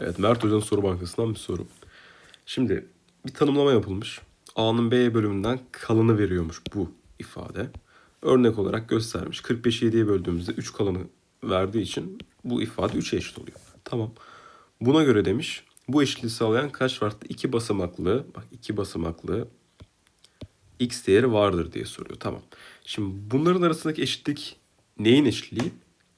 Evet Mert Hoca'nın soru bankasından bir soru. Şimdi bir tanımlama yapılmış. A'nın B bölümünden kalanı veriyormuş bu ifade. Örnek olarak göstermiş. 45'i 7'ye böldüğümüzde 3 kalanı verdiği için bu ifade 3'e eşit oluyor. Tamam. Buna göre demiş bu eşitliği sağlayan kaç farklı iki basamaklı bak iki basamaklı x değeri vardır diye soruyor. Tamam. Şimdi bunların arasındaki eşitlik neyin eşitliği?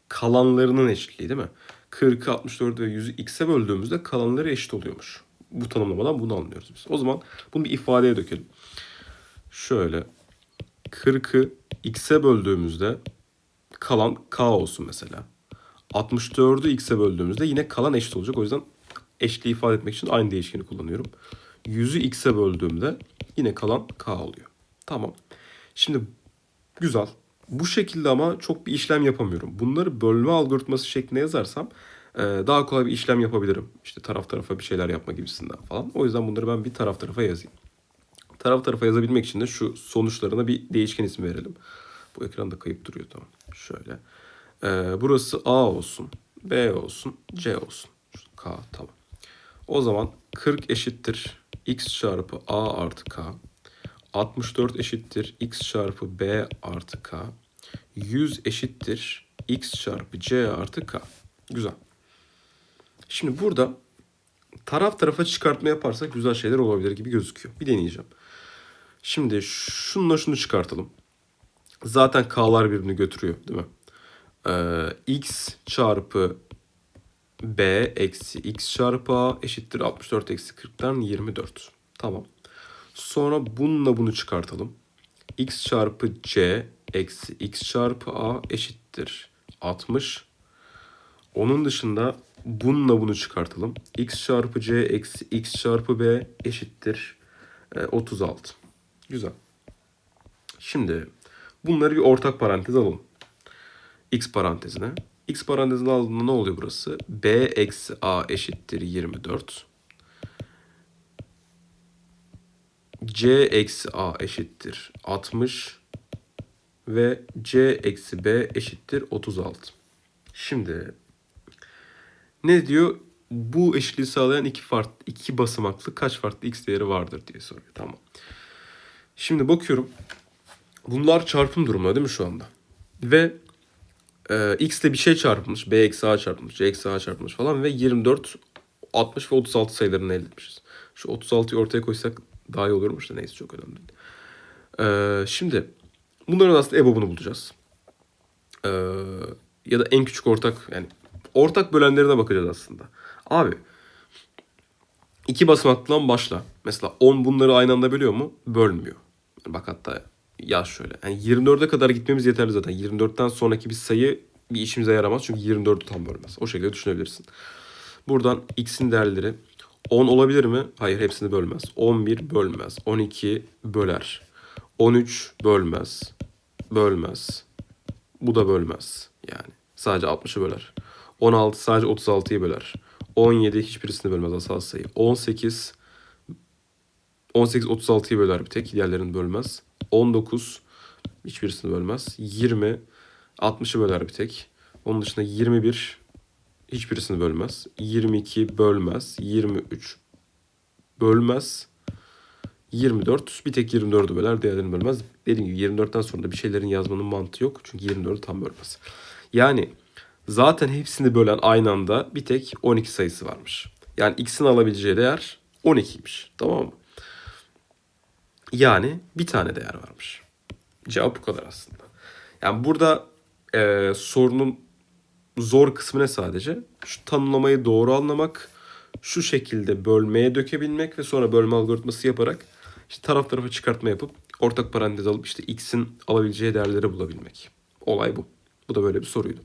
Kalanlarının eşitliği değil mi? 40, 64 ve 100'ü x'e böldüğümüzde kalanları eşit oluyormuş. Bu tanımlamadan bunu anlıyoruz biz. O zaman bunu bir ifadeye dökelim. Şöyle 40'ı x'e böldüğümüzde kalan k olsun mesela. 64'ü x'e böldüğümüzde yine kalan eşit olacak. O yüzden eşitliği ifade etmek için aynı değişkeni kullanıyorum. 100'ü x'e böldüğümde yine kalan k oluyor. Tamam. Şimdi güzel. Bu şekilde ama çok bir işlem yapamıyorum. Bunları bölme algoritması şeklinde yazarsam e, daha kolay bir işlem yapabilirim. İşte taraf tarafa bir şeyler yapma gibisinden falan. O yüzden bunları ben bir taraf tarafa yazayım. Taraf tarafa yazabilmek için de şu sonuçlarına bir değişken ismi verelim. Bu ekranda kayıp duruyor tamam. Şöyle. E, burası A olsun. B olsun. C olsun. K tamam. O zaman 40 eşittir x çarpı A artı K. 64 eşittir x çarpı b artı k. 100 eşittir x çarpı c artı k. Güzel. Şimdi burada taraf tarafa çıkartma yaparsak güzel şeyler olabilir gibi gözüküyor. Bir deneyeceğim. Şimdi şununla şunu çıkartalım. Zaten k'lar birbirini götürüyor değil mi? Ee, x çarpı b eksi x çarpı a eşittir 64 eksi 40'tan 24. Tamam. Sonra bununla bunu çıkartalım. x çarpı c eksi x çarpı a eşittir 60. Onun dışında bununla bunu çıkartalım. x çarpı c eksi x çarpı b eşittir e, 36. Güzel. Şimdi bunları bir ortak parantez alalım. x parantezine. x parantezine aldığında ne oluyor burası? b eksi a eşittir 24. c eksi a eşittir 60 ve c eksi b eşittir 36. Şimdi ne diyor? Bu eşitliği sağlayan iki farklı iki basamaklı kaç farklı x değeri vardır diye soruyor. Tamam. Şimdi bakıyorum. Bunlar çarpım durumunda değil mi şu anda? Ve e, x ile bir şey çarpılmış. b eksi a çarpılmış. c eksi a çarpılmış falan ve 24, 60 ve 36 sayılarını elde etmişiz. Şu 36'yı ortaya koysak daha iyi olurmuş da neyse çok önemli değil. Ee, şimdi bunların aslında EBOB'unu bulacağız. Ee, ya da en küçük ortak yani ortak bölenlerine bakacağız aslında. Abi iki basamaklıdan başla. Mesela 10 bunları aynı anda bölüyor mu? Bölmüyor. Bak hatta yaz şöyle. Yani 24'e kadar gitmemiz yeterli zaten. 24'ten sonraki bir sayı bir işimize yaramaz. Çünkü 24'ü tam bölmez. O şekilde düşünebilirsin. Buradan x'in değerleri 10 olabilir mi? Hayır hepsini bölmez. 11 bölmez. 12 böler. 13 bölmez. Bölmez. Bu da bölmez. Yani sadece 60'ı böler. 16 sadece 36'yı böler. 17 hiçbirisini bölmez asal sayı. 18 18 36'yı böler bir tek. Diğerlerini bölmez. 19 hiçbirisini bölmez. 20 60'ı böler bir tek. Onun dışında 21 hiçbirisini bölmez. 22 bölmez. 23 bölmez. 24 bir tek 24'ü böler diğerlerini bölmez. Dediğim gibi 24'ten sonra da bir şeylerin yazmanın mantığı yok. Çünkü 24'ü tam bölmez. Yani zaten hepsini bölen aynı anda bir tek 12 sayısı varmış. Yani x'in alabileceği değer 12'ymiş. Tamam mı? Yani bir tane değer varmış. Cevap bu kadar aslında. Yani burada e, sorunun zor kısmı ne sadece? Şu tanımlamayı doğru anlamak, şu şekilde bölmeye dökebilmek ve sonra bölme algoritması yaparak işte taraf tarafa çıkartma yapıp ortak parantez alıp işte x'in alabileceği değerleri bulabilmek. Olay bu. Bu da böyle bir soruydu.